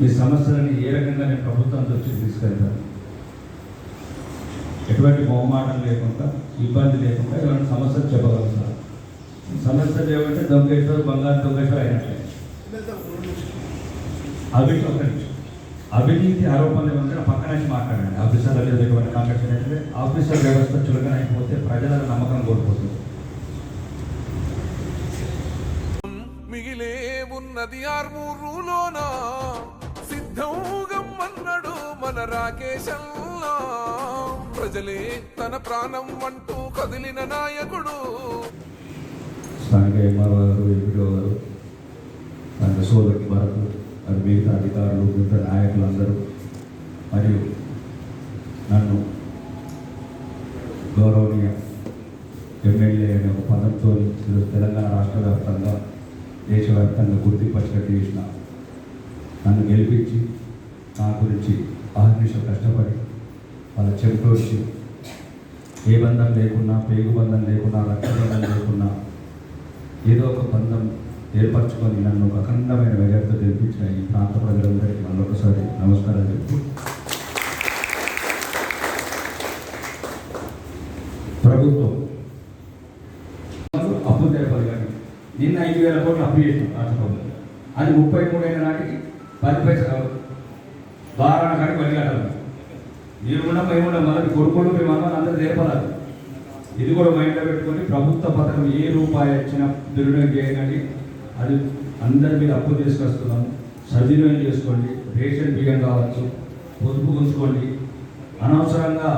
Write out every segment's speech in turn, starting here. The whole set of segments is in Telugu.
మీ సమస్యలని ఏ రకంగా నేను ప్రభుత్వం దృష్టికి తీసుకెళ్తాను ఎటువంటి మొహమాటం లేకుండా ఇబ్బంది లేకుండా ఇలాంటి సమస్యలు చెప్పగలుగుతాను సమస్యలు ఏమంటే దొంగేశ్వరు బంగారు దొంగేశ్వరు అయినట్లే. అవిటి ఒక అవినీతి ఆరోపణలు ఏమంటే పక్కన నుంచి మాట్లాడండి. ఆఫీసర్ల మీద ఎటువంటి కాంటాక్ట్ అయితే ఆఫీసర్ వ్యవస్థ చులకన అయిపోతే ప్రజల నమ్మకం కోల్పోతుంది. మిగిలే ఉన్నది ఆర్మూరులోనా? సిద్ధంగమ్మన్నాడు మన రాకేశల్లా ప్రజలే తన ప్రాణం అంటూ కదిలిన నాయకుడు. స్థానిక ఎంఆర్ఓ గారు గారు స్థానిక మరి మిగతా అధికారులు మిగతా నాయకులందరూ మరియు నన్ను గౌరవనీయ ఎమ్మెల్యే అనే ఒక పదంతో తెలంగాణ రాష్ట్ర వ్యాప్తంగా దేశవ్యాప్తంగా గుర్తింపచ్చినట్టు చేసిన నన్ను గెలిపించి నా గురించి ఆహర్నిషం కష్టపడి వాళ్ళ చెవిటోడ్చి ఏ బంధం లేకున్నా పేగు బంధం లేకున్నా రక్తబంధం లేకున్నా ఏదో ఒక బంధం ఏర్పరచుకొని నన్ను ఒక అఖండమైన వేగంతో గెలిపించిన ఈ ప్రాంత ప్రజలందరికీ మళ్ళొకసారి నమస్కారం చెప్తూ ప్రభుత్వం అప్పు తెలపాలి కానీ నిన్న ఐదు వేల కోట్లు అప్పు చేసిన రాష్ట్ర ప్రభుత్వం. అది ముప్పై మూడైన నాటికి పది పైసలు వారాల కాడికి వడ్డీ కట్టాలి మీరు కూడా మేము కూడా మళ్ళీ కొడుకులు మేము అన్న అందరూ తెలపాలి ఇది కూడా మైండ్లో పెట్టుకొని ప్రభుత్వ పథకం ఏ రూపాయి వచ్చినా దుర్వినియోగం చేయకండి అది అందరి మీద అప్పు తీసుకొస్తున్నాం సద్వినియోగం చేసుకోండి. రేషన్ బియ్యం కావచ్చు పొదుపు ఉంచుకోండి అనవసరంగా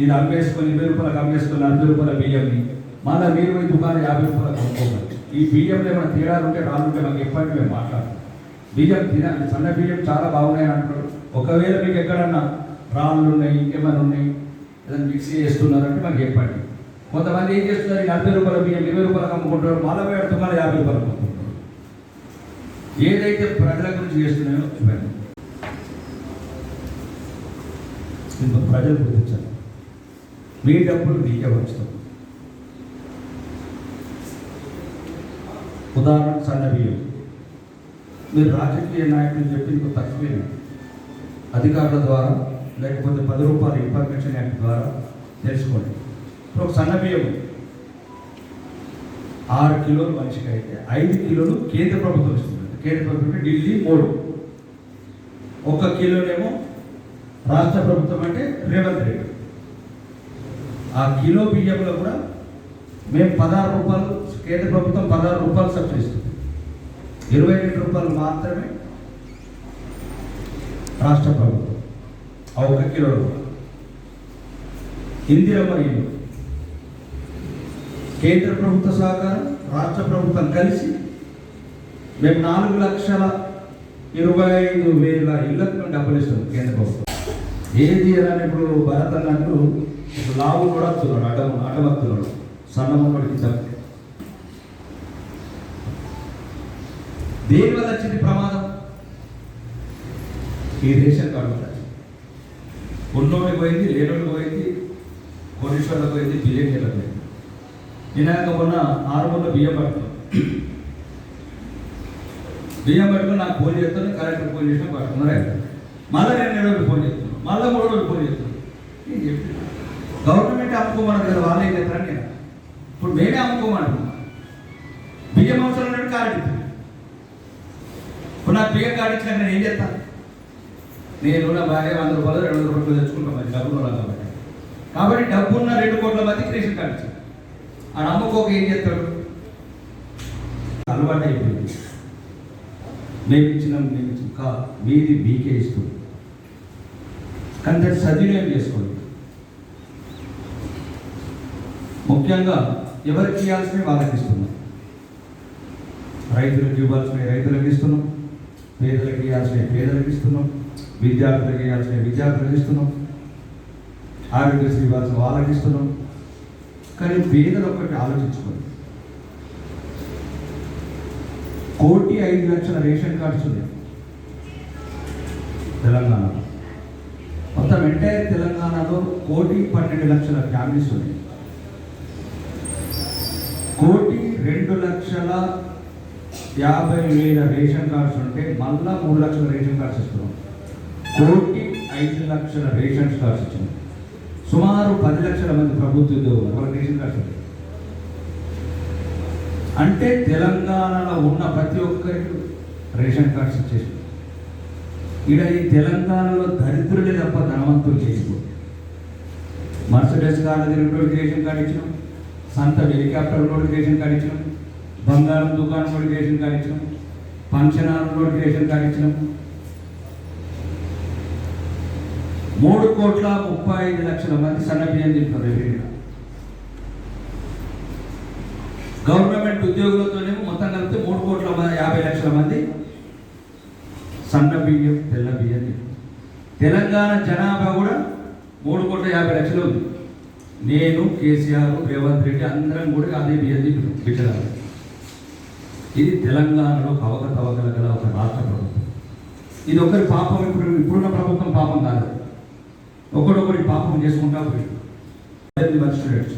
ఇది అమ్మేసుకొని ఇరవై రూపాయలకు అమ్మేసుకొని అరవై రూపాయల బియ్యంని మళ్ళీ మీరు ఈ దుకాణం యాభై రూపాయలకు అమ్ముకోవాలి. ఈ బియ్యంలో ఏమైనా తేడాలు ఉంటే రాళ్ళు మాకు ఎప్పటికీ మేము మాట్లాడతాం బియ్యం తినాలి సన్న బియ్యం చాలా బాగున్నాయి అంటున్నారు. ఒకవేళ మీకు ఎక్కడన్నా రాళ్ళు ఉన్నాయి ఇంకేమైనా ఉన్నాయి ఏదైనా మిక్సీ చేస్తున్నారంటే మాకు చెప్పండి. కొంతమంది ఏం చేస్తున్నారు? నలభై రూపాయల బియ్యం ఇరవై రూపాయలకు అమ్ముకుంటారు మళ్ళీ పెడుతూ మళ్ళీ యాభై రూపాయలు అమ్ముకుంటారు ఏదైతే ప్రజల గురించి చేస్తున్నాయో ఇవ్వండి ఇంకో ప్రజలు గుర్తించాలి మీ డబ్బులు మీకే వచ్చాం ఉదాహరణ సన్న బియ్యం. మీరు రాజకీయ నాయకులు చెప్పి ఇంకో తక్కువే అధికారుల ద్వారా లేకపోతే పది రూపాయల ఇన్ఫర్మేషన్ యాక్ట్ ద్వారా తెలుసుకోండి. ఇప్పుడు ఒక సన్న బియ్యం ఆరు కిలోలు మనిషికి అయితే ఐదు కిలోలు కేంద్ర ప్రభుత్వం ఇస్తుంది. కేంద్ర ప్రభుత్వం ఢిల్లీ మూడు. ఒక కిలోనేమో రాష్ట్ర ప్రభుత్వం అంటే రేవంత్ రెడ్డి. ఆ కిలో బియ్యంలో కూడా మేము పదహారు రూపాయలు కేంద్ర ప్రభుత్వం పదహారు రూపాయలు సబ్సిడీ ఇస్తుంది. ఇరవై రెండు రూపాయలు మాత్రమే రాష్ట్ర ప్రభుత్వం. ఆ ఒక కిలో ఇందిరమ్మ ఇల్లు. కేంద్ర ప్రభుత్వ సహకారం రాష్ట్ర ప్రభుత్వం కలిసి మేము నాలుగు లక్షల ఇరవై ఐదు వేల ఇళ్ళకు మేము డబ్బులు ఇస్తాం కేంద్ర ప్రభుత్వం. ఏది అని ఇప్పుడు భరత్ అన్నట్టు ఇప్పుడు లావు కూడా వస్తున్నాడు అడ్డం అడ్డమత్తున్నాడు. సన్నమ్మడికి తప్ప. దేని వల్ల వచ్చింది ప్రమాదం? ఈ రేషన్ కార్డు వల్ల. ఉన్నోడికి పోయింది లేనోడికి పోయింది కోటీశ్వర్లకు పోయింది బిలియనీర్లకు పోయింది. వినాయక మొన్న ఆరు బియ్యం పట్టుకున్నాం. బియ్యం పట్టుకుని నాకు ఫోన్ చేస్తాను కలెక్టర్ ఫోన్ చేసినా పట్టుకున్నారు మళ్ళీ నేను రెండు ఫోన్ చేస్తున్నాను మళ్ళీ మూడు రోజులు ఫోన్ చేస్తున్నాను నేను చెప్పి గవర్నమెంట్ అమ్ముకోమన్నారు కదా వాళ్ళే చేస్తారని నేను. ఇప్పుడు మేమే అమ్ముకోమంటున్నాం బియ్యం అవసరం ఉన్నట్టు కార్డు ఇప్పుడు నాకు బియ్యం కార్డు నేను ఏం చేస్తాను నేను నా భార్య వంద రూపాయలు రెండు వందల రూపాయలు తెచ్చుకుంటాం మరి డబ్బులు కాబట్టి కాబట్టి డబ్బున్న రెండు కోట్ల మంది రేషన్ కార్డు ఆ నమ్మకోక ఏం చేస్తాడు? అలవాటు అయిపోయింది. మేము ఇచ్చినాం మేము ఇచ్చిన కా మీది మీకే ఇస్తుంది కానీ దాన్ని సద్వినియోగం చేసుకోండి. ముఖ్యంగా ఎవరికి ఇవ్వాల్సినవి వాళ్ళకి ఇస్తున్నాం. రైతులకు ఇవ్వాల్సినవి రైతులకు ఇస్తున్నాం. పేదలకు ఇవ్వాల్సిన పేదలకు ఇస్తున్నాం విద్యార్థులకు ఇవ్వాల్సిన విద్యార్థులకు ఇస్తున్నాం ఆరోగ్యశ్రీ ఇవ్వాల్సిన వాళ్ళకి ఇస్తున్నాం. కానీ పేదలు ఒక్కటి ఆలోచించుకోండి. కోటి ఐదు లక్షల రేషన్ కార్డ్స్ ఉన్నాయి. తెలంగాణ మొత్తం ఎంటైర్ తెలంగాణలో కోటి పన్నెండు లక్షల ఫ్యామిలీస్ ఉన్నాయి. కోటి రెండు లక్షల యాభై వేల రేషన్ కార్డ్స్ ఉంటే మళ్ళా మూడు లక్షల రేషన్ కార్డ్స్ ఇస్తున్నాం. కోటి ఐదు లక్షల రేషన్ కార్డ్స్ ఇచ్చింది సుమారు పది లక్షల మంది ప్రభుత్వ ఉద్యోగులు వాళ్ళకి రేషన్ కార్డ్స్ ఉంటాయి అంటే తెలంగాణలో ఉన్న ప్రతి ఒక్కరికి రేషన్ కార్డ్స్ ఇచ్చేసి ఇక్కడ ఈ తెలంగాణలో దరిద్రులే తప్ప ధనవంతులు చేసుకో మర్సిడెస్ కార్డు తిరిగినోడికి రేషన్ కార్డు ఇచ్చినాం. సంత హెలికాప్టర్ రోడ్డు రేషన్ కార్డు ఇచ్చినాం. బంగారం దుకాణం కూడా రేషన్ కార్డు ఇచ్చినాం ఫంక్షన్ హాల్ రోడ్కి రేషన్ కార్డు ఇచ్చినాం మూడు కోట్ల ముప్పై ఐదు లక్షల మంది సన్న బియ్యం తింటారు ఎవరైనా గవర్నమెంట్ ఉద్యోగులతోనేమో మొత్తం కలిపితే మూడు కోట్ల యాభై లక్షల మంది సన్న బియ్యం తెల్ల బియ్యం తెలంగాణ జనాభా కూడా మూడు కోట్ల యాభై లక్షలు ఉంది. నేను కేసీఆర్ రేవంత్ రెడ్డి అందరం కూడా అదే బియ్యం తింటున్నాం ఇది తెలంగాణలో అవకతవకల గల ఒక రాష్ట్ర ప్రభుత్వం. ఇది ఒకరి పాపం ఇప్పుడు ఇప్పుడున్న ప్రభుత్వం పాపం కాదు. ఒకడొకరి పాపం చేసుకుంటా పోయి మంచి స్టూడెంట్స్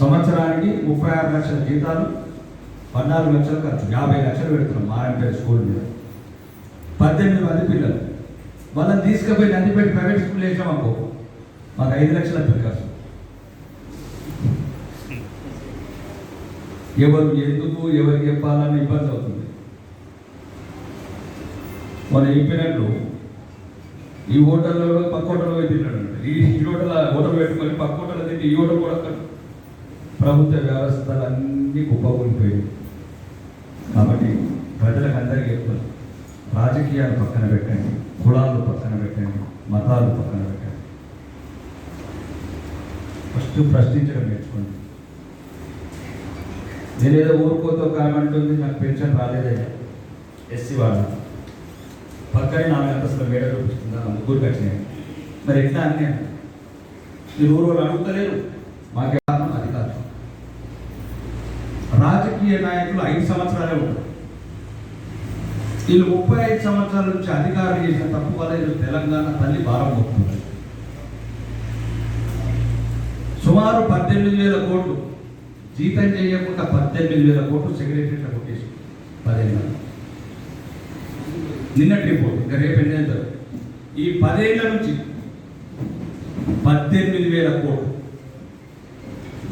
సంవత్సరానికి ముప్పై ఆరు లక్షల జీతాలు పద్నాలుగు లక్షలు ఖర్చు యాభై లక్షలు పెడుతున్నాం మారంపేట స్కూల్ మీద. పద్దెనిమిది మంది పిల్లలు. వాళ్ళని తీసుకుపోయి నందిపేట ప్రైవేట్ స్కూల్ వేసాం అనుకో మాకు ఐదు లక్షల పిల్లలు ఖర్చు ఎవరు ఎందుకు ఎవరికి చెప్పాలని ఇబ్బంది అవుతుంది. మన చెప్పినట్లు ఈ హోటల్లో పక్క హోటల్లో తిన్నాడు ఈ ఈ హోటల్ హోటల్ పెట్టుకొని పక్క హోటల్ తింటే ఈ హోటల్ కూడా ప్రభుత్వ వ్యవస్థలు వ్యవస్థలన్నీ కుప్పకూలిపోయాయి. కాబట్టి ప్రజలకు అందరికీ చెప్తారు రాజకీయాలు పక్కన పెట్టండి కులాలు పక్కన పెట్టండి మతాలు పక్కన పెట్టండి. ఫస్ట్ ప్రశ్నించడం నేర్చుకోండి. నేనేదో ఊరుకోతో కామంటుంది నాకు పెన్షన్ రాలేదయ్యా ఎస్సీ వాళ్ళ. పక్కనే నాలుగు అంతస్తుల మేడ చూపిస్తుందా? ముగ్గురు కట్టినాయి. మరి ఎట్లా అన్నీ? మీరు ఊరు వాళ్ళు అడుగుతలేరు. మాకే కారణం కాదు. రాజకీయ నాయకులు ఐదు సంవత్సరాలే ఉంటారు. వీళ్ళు ముప్పై ఐదు సంవత్సరాల నుంచి అధికారం చేసిన తప్పు వల్ల ఈరోజు తెలంగాణ తల్లి భారం పోతుంది. సుమారు పద్దెనిమిది వేల కోట్లు జీతం చేయకుండా పద్దెనిమిది వేల కోట్లు సెక్రటరీలో కొట్టేసి పదేళ్ళ నిన్నటి రిపోర్ట్ ఇంకా రేపు ఎన్ని ఈ పదేళ్ళ నుంచి పద్దెనిమిది వేల కోట్లు.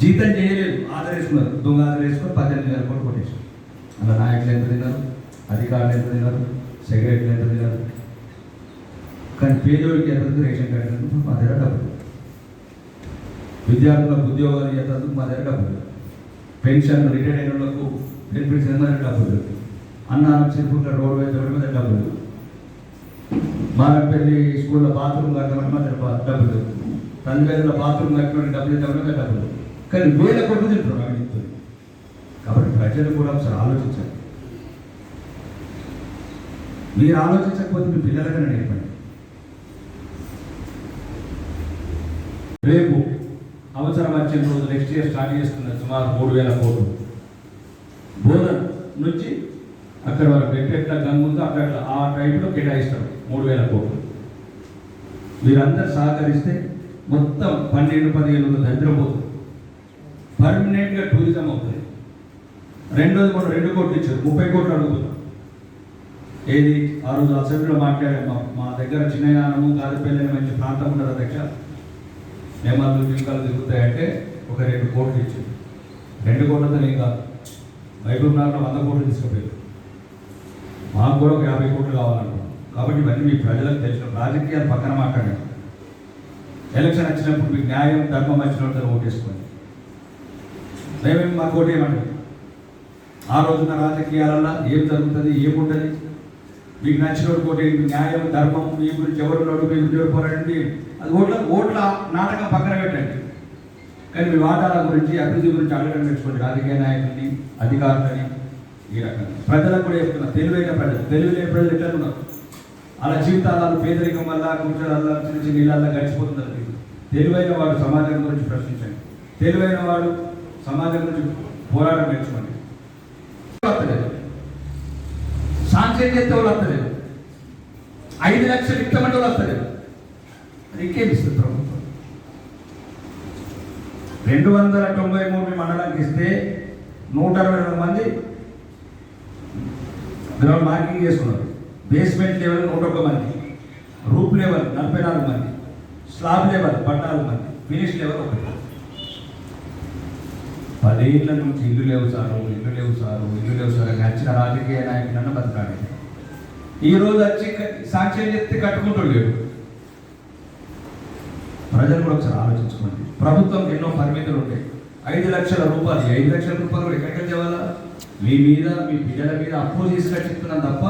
జీతం చేయలేదు ఆదరేసుకున్నారు. దొంగ ఆధార్ పద్దెనిమిది వేల కోట్లు కొట్టేసి. అలా నాయకులు ఎంత తిన్నారు? అధికారులు ఎంత తిన్నారు? సెక్రటరీలు ఎంత తిన్నారు? కానీ పేదోడికి ఎంత రేషన్ కార్డు మా దగ్గర డబ్బులు. విద్యార్థులకు ఉద్యోగాలు ఎంత? మా దగ్గర డబ్బులు. పెన్షన్ రిటైర్ అయిన వాళ్ళకు బెనిఫిట్స్ ఏమైనా డబ్బులు అన్నారం చిరుపుట్ల రోడ్ వేసే మా దగ్గర డబ్బులు మారంపల్లి స్కూల్లో బాత్రూమ్ కట్టడం మా డబ్బులు తల్లిదండ్రుల బాత్రూమ్ కట్టమని డబ్బులు ఇద్దామని డబ్బులు కానీ వేల కొట్టు తింటారు అవినీతితో కాబట్టి ప్రజలు కూడా ఒకసారి ఆలోచించాలి. మీరు ఆలోచించకపోతే మీ పిల్లలకైనా నేర్పండి. రేపు అవసరం వచ్చిన రోజు నెక్స్ట్ ఇయర్ స్టార్ట్ చేస్తున్న సుమారు మూడు వేల కోట్లు. బోధన్ నుంచి అక్కడ వరకు ఎట్లా గంగు ఉందో అక్కడ ఆ టైంలో కేటాయిస్తారు మూడు వేల కోట్లు. మీరందరూ సహకరిస్తే మొత్తం పన్నెండు పదిహేను వందల దరిద్రం పోతుంది. పర్మనెంట్గా టూరిజం అవుతుంది. రెండోది మనం రెండు కోట్లు ఇచ్చారు ముప్పై కోట్లు అడుగుతున్నాం. ఏది? ఆ రోజు అసెంబ్లీలో మాట్లాడాము మా- మా దగ్గర చిన్నయానము గాదిపల్లి మంచి ప్రాంతం ఉన్నది అధ్యక్ష. నేమాలు జింకలు తిరుగుతాయంటే ఒక రెండు కోట్లు ఇచ్చింది. రెండు కోట్లతో నేను కాదు. మహబూబ్ నగర్లో వంద కోట్లు తీసుకుపోయారు. మాకు కూడా ఒక యాభై కోట్లు కావాలనుకున్నాం. కాబట్టి ఇవన్నీ మీ ప్రజలకు తెలిసిన రాజకీయాలు పక్కన మాట్లాడండి. ఎలక్షన్ వచ్చినప్పుడు మీకు న్యాయం ధర్మం వచ్చినట్టు ఓటేసుకోండి. మేమేమి మాకు ఓటేయమండి? ఆ రోజున రాజకీయాలలో ఏం జరుగుతుంది ఏముంటుంది? మీకు నచ్చిన కోటి న్యాయం ధర్మం మీ గురించి ఎవరున్నాడు మీ గురించి పోరాడండి అది ఓట్ల ఓట్ల నాటకం పక్కన పెట్టండి. కానీ మీ వాటాల గురించి అభివృద్ధి గురించి అడగడం నేర్చుకోండి రాజకీయ నాయకుల్ని అధికారులని ఈ రకంగా. ప్రజలకు కూడా చెప్తున్నా తెలివైన ప్రజలు తెలివిలేని ప్రజలు ఎట్లా ఉన్నారు? అలా జీవితాలు పేదరికం వల్ల కూర్చోడాల చిన్న చిన్న ఇళ్ళల్లో గడిచిపోతున్నారు తెలివైన వాడు సమాజం గురించి ప్రశ్నించండి. తెలివైన వాడు సమాజం గురించి పోరాటం నేర్చుకోండి వస్తలేదు సాంకేతికత వాళ్ళు వస్తలేదు. ఐదు లక్షలు ఇస్తామంటే వాళ్ళు వస్తలేదు. అది ఇంకేం ఇస్తుంది ప్రభుత్వం? రెండు వందల తొంభై మూడు మండలానికి ఇస్తే నూట అరవై రెండు మంది గ్రౌండ్ మార్కింగ్ చేసుకున్నారు. బేస్మెంట్ లెవెల్ నూట ఒక్క మంది రూప్ లెవెల్ నలభై నాలుగు మంది స్లాబ్ లెవెల్ పద్నాలుగు మంది ఫినిష్ లెవెల్ ఒకటి. పదేళ్ళ నుంచి ఇల్లు లేవు సారు ఇల్లు లేవు సారు ఇల్లు లేవు సార్ నచ్చిన రాజకీయ నాయకులను బతకాలి ఈ రోజు వచ్చి సాక్ష్యం చెప్తే కట్టుకుంటూ లేడు. ప్రజలు కూడా ఒకసారి ఆలోచించుకోండి. ప్రభుత్వం ఎన్నో పరిమితులు ఉంటాయి. ఐదు లక్షల రూపాయలు ఐదు లక్షల రూపాయలు కూడా ఎక్కడికి తేవాలా మీ మీద మీ పిల్లల మీద అప్పు తీసుకొచ్చి చెప్తున్నాను తప్ప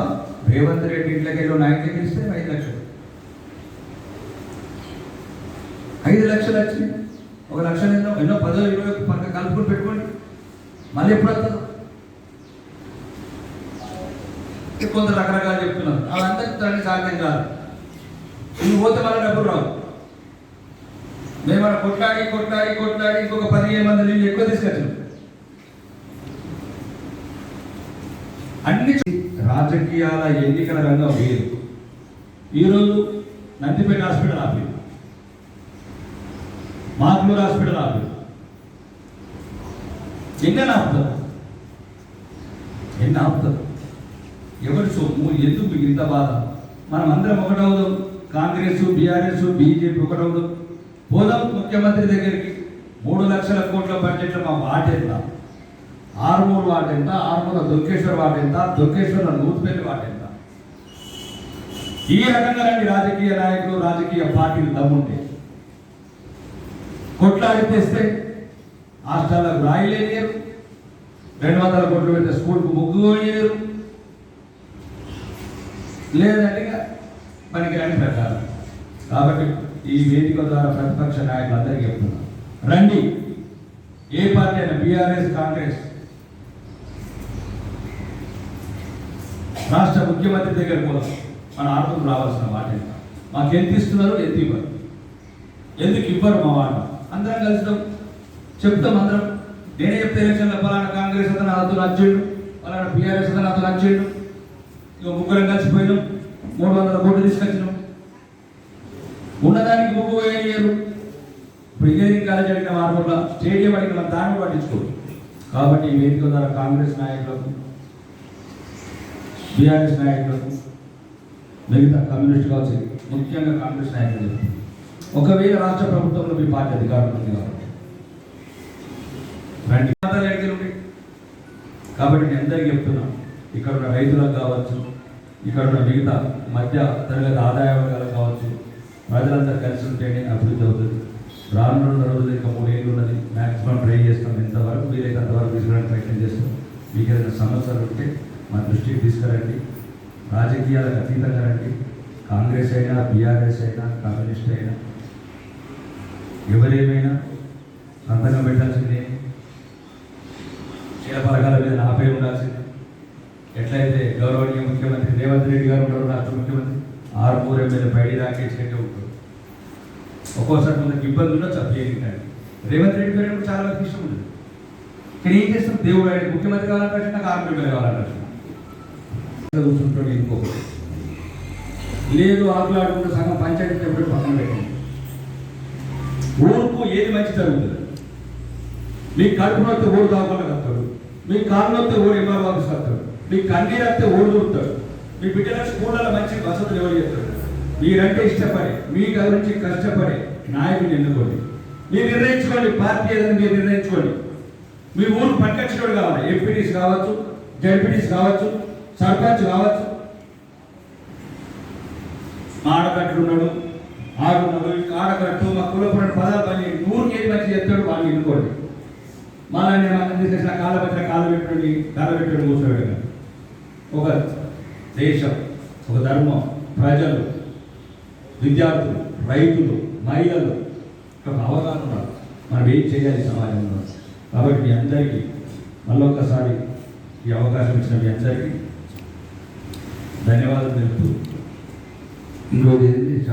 రేవంత్ రెడ్డి ఇంట్లోకి వెళ్ళి నాయకులకి ఇస్తే ఐదు లక్షలు. ఐదు లక్షలు వచ్చినాయి. ఒక లక్ష ఎన్నో ఎన్నో పదో ఇరవై పక్క కలుపుకొని పెట్టుకోండి. మళ్ళీ ఎప్పుడు వస్తారు? కొంత రకరకాలు చెప్తున్నారు. అదంతా దాన్ని సాధ్యం కాదు. నువ్వు పోతే మళ్ళీ డబ్బులు రావు. మేము అక్కడ కొట్లాడి కొట్లాడి కొట్లాడి ఇంకొక పదిహేను మంది నీళ్ళు ఎక్కువ తీసుకొచ్చాం అన్ని రాజకీయాల ఎన్నికల రంగం వేరు. ఈరోజు నందిపేట హాస్పిటల్ ఆపి మాగ్లూరు హాస్పిటల్ ఆపి ఎన్ని ఆపుతారు ఎన్ని ఆపుతారు ఎవరి సొమ్ము ఎందుకు ఇంత బాధ? మనం అందరం ఒకటవుదాం. కాంగ్రెస్ బీఆర్ఎస్ బీజేపీ ఒకటవుదాం. పోదాం ముఖ్యమంత్రి దగ్గరికి. మూడు లక్షల కోట్ల బడ్జెట్లో మా వాట ఎంత? ఆరుమూరు వాట ఎంత? ఆరుమూల దుర్గేశ్వర్ వాట ఎంత? దుర్గేశ్వర నూతిపేట వాట ఎంత? ఈ రకంగా రాజకీయ నాయకులు రాజకీయ పార్టీలు దమ్ముంటే. కొట్లాడి తెస్తే హాస్టల్లకు రాయలేరు రెండు వందల కోట్లు పెడితే స్కూల్కు ముగ్గు పోయలేరు లేదంటే పనికి రాయిని ప్రకారం కాబట్టి ఈ వేదిక ద్వారా ప్రతిపక్ష నాయకులందరికీ చెప్తున్నా. రండి. ఏ పార్టీ అయినా బీఆర్ఎస్ కాంగ్రెస్ రాష్ట్ర ముఖ్యమంత్రి దగ్గర కూడా మన ఆర్థిక రావాల్సిన మాట మాకు ఎంత ఇస్తున్నారు ఎంత ఇవ్వరు? ఎందుకు ఇవ్వరు మా వాళ్ళు? అందరం కలుస్తాం. చెప్తాం అందరం. నేనే చెప్తే ఎలక్షన్లో పలానా కాంగ్రెస్ అతను నాతో నచ్చిండు పలానా బీఆర్ఎస్ అతను నాతో నచ్చిండు ఇక ముగ్గురం కలిసిపోయినాం మూడు వందల కోట్లు తీసుకొచ్చినాం. ఉన్నదానికి ముగ్గు వేయరు ఇప్పుడు ఇంజనీరింగ్ కాలేజ్ అడిగిన మార్పుల స్టేడియం అడిగిన దాన్ని పట్టించుకోరు. కాబట్టి ఈ వేదిక ద్వారా కాంగ్రెస్ నాయకులకు బీఆర్ఎస్ నాయకులకు మిగతా కమ్యూనిస్ట్ కావచ్చు ముఖ్యంగా కాంగ్రెస్ నాయకులు ఒకవేళ రాష్ట్ర ప్రభుత్వంలో మీ పార్టీ అధికారంలో ఉంది కాబట్టి. కాబట్టి నేను అందరికీ చెప్తున్నా ఇక్కడ ఉన్న రైతులకు కావచ్చు ఇక్కడ ఉన్న మిగతా మధ్య తరగతి ఆదాయ వర్గాలకు కావచ్చు ప్రజలందరూ కలిసి ఉంటేనే అభివృద్ధి అవుతుంది. రానున్న రోజులు ఇంకా మూడేళ్ళు ఉన్నది. మ్యాక్సిమం ట్రై చేస్తాం. ఎంతవరకు వీలైతే అంతవరకు తీసుకురావడానికి ప్రయత్నం చేస్తాం. మీకు ఏదైనా సమస్యలు ఉంటే మా దృష్టికి తీసుకురండి. రాజకీయాలకు అతీతంగా రండి. కాంగ్రెస్ అయినా బీఆర్ఎస్ అయినా కమ్యూనిస్ట్ అయినా ఎవరేమైనా సంతకం పెట్టాల్సిందే? చీల పథకాల మీద నాపై ఉండాల్సిందే. ఎట్లయితే గౌరవనీయ ముఖ్యమంత్రి రేవంత్ రెడ్డి గారు ఉంటారు రాష్ట్ర ముఖ్యమంత్రి ఆరుమూరు ఎమ్మెల్యే బయట రాకేష్ రెడ్డి ఉంటారు ఒక్కోసారి కొందరికి ఇబ్బంది ఉన్నా అది రేవంత్ రెడ్డి గారు చాలా మందికి ఇష్టం ఉండదు కానీ ఏం చేస్తాం దేవుడు ఆయన ముఖ్యమంత్రి కావాలంటే నాకు ఆరు ఎమ్మెల్యే కావాలంటే కూర్చుంటాడు ఇంకొకటి లేదు ఆకులాడుకుంటే సగం పంచాయతీ ఎప్పుడు పక్కన పెట్టండి. ఊరుకు ఏది మంచి జరుగుతుంది? మీ కడుపు నొత్తే ఓడి దాకుండా మీ కాళ్ళు నొత్తే ఓడి ఎంఆర్ ఆఫీస్ కడతాడు మీ కండి వస్తే ఓడి దొరుకుతాడు మీ బిడ్డల స్కూళ్ళలో మంచి వసతులు ఎవరు చేస్తాడు మీరంటే ఇష్టపడి మీ గురించి కష్టపడి నాయకుడిని ఎన్నుకోండి. మీరు నిర్ణయించుకోండి పార్టీ ఏదని మీరు నిర్ణయించుకోండి. మీ ఊరు పట్టుకొచ్చినోడు కావాలి. ఎంపీటీస్ కావచ్చు జడ్పీటీస్ కావచ్చు సర్పంచ్ కావచ్చు. ఆడకట్టు ఉన్నాడు ఆడున్నాడు ఆడకట్టు మా కులపురం పదాలు పని నూరుకి ఏది మంచి చెప్తాడు వాళ్ళు ఎన్నుకోండి. మనల్ని నేను మనం చేసిన కాళ్ళ కాలు పెట్టుకుని కాళ్ళ పెట్టుకుని కూర్చోబెట్టాను ఒక దేశం ఒక ధర్మం ప్రజలు విద్యార్థులు రైతులు మహిళలు ఒక అవగాహన ఉన్నారు మనం ఏం చేయాలి సమాజంలో? కాబట్టి మీ అందరికీ మళ్ళొక్కసారి ఈ అవకాశం ఇచ్చిన మీ అందరికీ ధన్యవాదాలు తెలుపుతూ. ఇంకోటి ఏంటి?